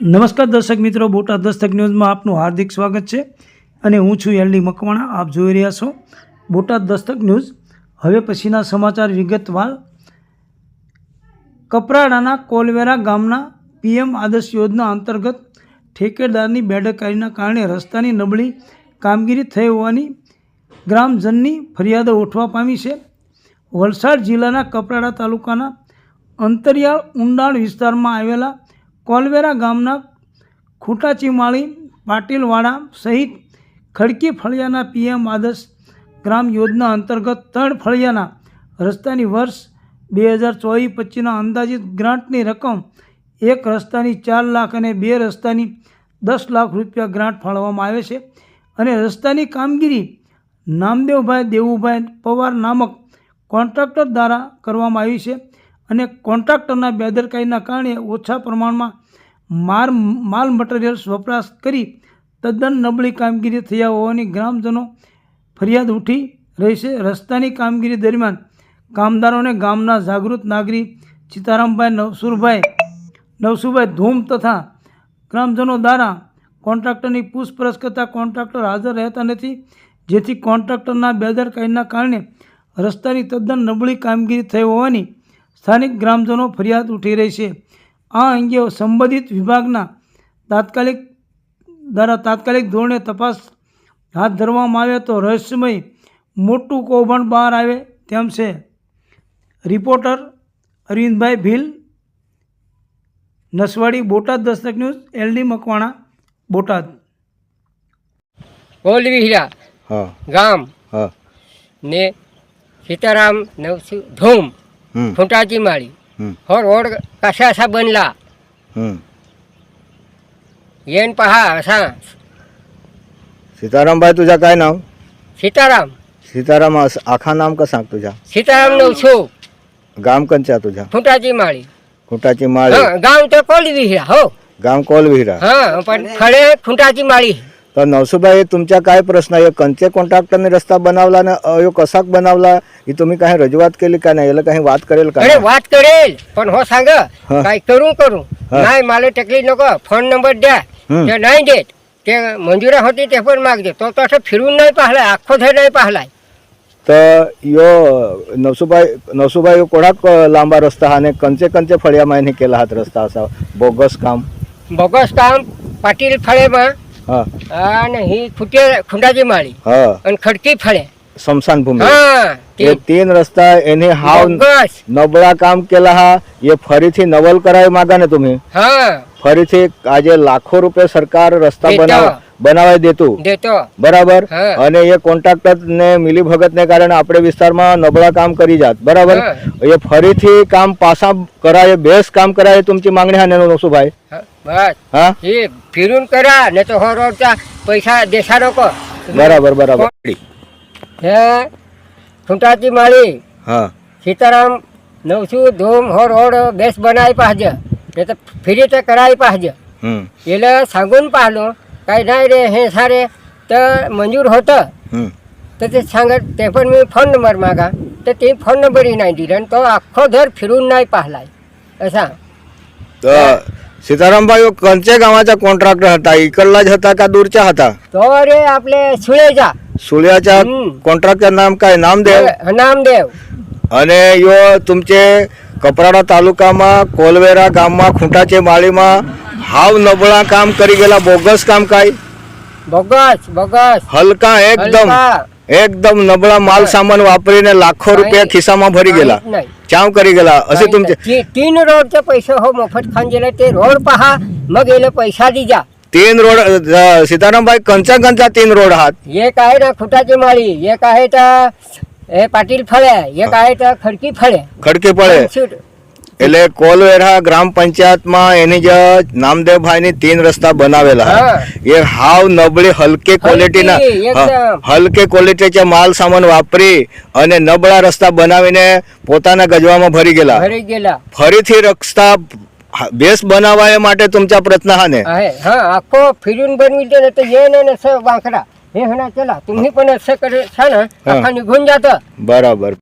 નમસ્કાર દર્શક મિત્રો, બોટાદ દસ્તક ન્યૂઝમાં આપનું હાર્દિક સ્વાગત છે અને હું છું એલડી મકવાણા. આપ જોઈ રહ્યા છો બોટાદ દસ્તક ન્યૂઝ. હવે પછીના સમાચાર વિગતવાર. કપરાડાના કોલવેરા ગામના પીએમ આદર્શ યોજના અંતર્ગત ઠેકેદારની બેદરકારીના કારણે રસ્તાની નબળી કામગીરી થઈ હોવાની ગ્રામજનની ફરિયાદો ઉઠવા પામી છે. વલસાડ જિલ્લાના કપરાડા તાલુકાના અંતરિયાળ ઊંડાણ વિસ્તારમાં આવેલા કોલવેરા ગામના ખૂંટાચીમાળી, પાટીલવાડા સહિત ખડકી ફળિયાના પીએમ આદર્શ ગ્રામ યોજના અંતર્ગત ત્રણ ફળિયાના રસ્તાની વર્ષ બે હજાર ચોવીસ પચીસના અંદાજિત ગ્રાન્ટની રકમ એક રસ્તાની ચાર લાખ અને બે રસ્તાની દસ લાખ રૂપિયા ગ્રાન્ટ ફાળવવામાં આવે છે અને રસ્તાની કામગીરી નામદેવભાઈ દેવુભાઈ પવાર નામક કોન્ટ્રાક્ટર દ્વારા કરવામાં આવી છે. અને કોન્ટ્રાક્ટરના બેદરકારીના કારણે ઓછા પ્રમાણમાં માર, માલ મટીરિયલ્સ વપરાશ કરી તદ્દન નબળી કામગીરી થયા હોવાની ગ્રામજનો ફરિયાદ ઉઠી રહી છે. રસ્તાની કામગીરી દરમિયાન કામદારોને ગામના જાગૃત નાગરિક સીતારામભાઈ નવસુરભાઈ નવસુભાઈ ધૂમ તથા ગ્રામજનો દ્વારા કોન્ટ્રાક્ટરની પૂછપરછ કરતાં કોન્ટ્રાક્ટર હાજર રહેતા નથી, જેથી કોન્ટ્રાક્ટરના બેદરકારીના કારણે રસ્તાની તદ્દન નબળી કામગીરી થઈ હોવાની સ્થાનિક ગ્રામજનો ફરિયાદ ઉઠી રહી છે. આ અંગે સંબંધિત વિભાગના તાત્કાલિક દ્વારા તાત્કાલિક ધોરણે તપાસ હાથ ધરવામાં આવે તો રહસ્યમય મોટું કૌભાંડ બહાર આવે તેમ છે. Reporter Arvindbhai Bhil Naswadi Botad Dastak news LD Makwana Botad. બોલવી હીરા ગામ. ને સીતારામ નવસુ ધૂમ. फुटाची माळी हम्म हो रोड कसा असा बनला हम्म येन पहा असा सीतारामबाई तुझा काय नाव सीताराम सीताराम अस- आखा नाम का सांग तुझ्या सीताराम नवसू गाम कंच्या तुझ्या फुटाची माळी खुटाची माळी हा गाव तर कोलविहिरा हो गाम कोलविहिरा हा पण खडे फुटाची माळी तर नवसुबाई तुमच्या काय प्रश्न आहे? कंचे कॉन्ट्रॅक्टरने रस्ता बनवला ना अयो कसा बनवला? ही तुम्ही काही रजूआत केली का नाही? याला काही वाद करेल का अरे वाट करेल पण हो सांग हा. काय करू करू. हा. नाही मला टेकली नको फोन नंबर द्या. हम्म. ते नाही देत. ते मंजुरा होती ते पण मागते तो तसं फिरून नाही पाहलाय अख्खो धर नाही पाहलाय तर यो नवसुबाई नवसुबाई कोणा क- लांबा रस्ता? हा ने कंचे कंचे फळ्या माहिती केला हात रस्ता असा? बोगस काम. बोगस काम पाटील फळेमा हा અને હી ખૂટે ખુંડાજી માળી. અને ખડકી ફળે. સ્મશાન ભૂમિ. એ તીન રસ્તા એને હાવ નબળા કામ કેલા હા એ ફરીથી નવલ કરાવી માગા ને તમે? ફરીથી આજે લાખો રૂપિયા સરકાર રસ્તા બનાવ બનાવી દેતું. બરાબર? અને એ કોન્ટ્રાક્ટર ને મિલીભગત ને કારણે આપણે વિસ્તારમાં નબળા કામ કરી જાત. બરાબર? એ ફરીથી કામ પાસા કરાય બેસ કામ કરાય તુમची માંગણી હા નેનો નોસુભાઈ बस. हा? हे फिरून करा नाही तर हो रोडचा पैसा देशा नको. बराबर बराबर. हे. खुंटाची माळी. हा. सीताराम नवसू धूम हो रोड बेस बनाय पाहिजे नाही तर फिरी तर कराय पाहिजे. हम्म. याला सांगून पाहिलो काय नाही रे हे सारे तर मंजूर होतं. हम्म. तर ते सांगत ते पण मी फोन नंबर मागा. तर ते फोन नंबरही नाही दिला आणि तो अख्खो धर फिरून नाही पाहलाय. असा. तर सीतारामभाई कंचे गावाचा कॉन्ट्रॅक्टर होता इकडलाच होता का दूरचा होता तो रे आपले सुळेजा સુલિયાચા હમ. કોન્ટ્રાક્ટર નામ काय નામદેવ નામદેવ અને યો तुमचे કપરાડા તાલુકામાં કોલવેરા ગામમાં ખૂંટાચે માળીમાં હાવ નબળા કામ કરી ગયેલા બોગસ કામ काय બોગસ બોગસ હલકા એકદમ હલકા. એકદમ નબળા માલ સામાન વાપરીને લાખો રૂપિયા ખિસ્સામાં ભરી गेला काहीच नाही. चाव करी गेला असे काही तुमचे नाही. ती- तीन रोडचे पैसे हो मोफत खान गेले ते रोड पहा मग गेले पैसा दिजा तीन रोड अ, सीतारामभाई कंचा कंचा तीन रोड आहात एक आहे ना खुटाची माळी एक आहे तर हे पाटील फळे एक आहे तर खडकी फळे ખડકે પડે सूट. એટલે કોલવેરા ગ્રામ પંચાયતમાં એની જે નામદેવભાઈની तीन રસ્તા બનાવેલા હા. એ હાવ નબળી હલકે ક્વોલિટીના એકદમ. હ- હલકે ક્વોલિટીના માલ સામાન વાપરી અને નબળા રસ્તા બનાવીને પોતાના ગજવામાં ભરી ગયેલા घरी गेला ફરીથી રસ્તા બેસ બનાવવા એ માટે तुमचा प्रयत्न हा ने आहे हा अख्खो फिरून बनविल ना तर ये ना असं वांकडा हे म्हणा चला तुम्ही पण असं करे छान अख्खा निघून जातं बराबर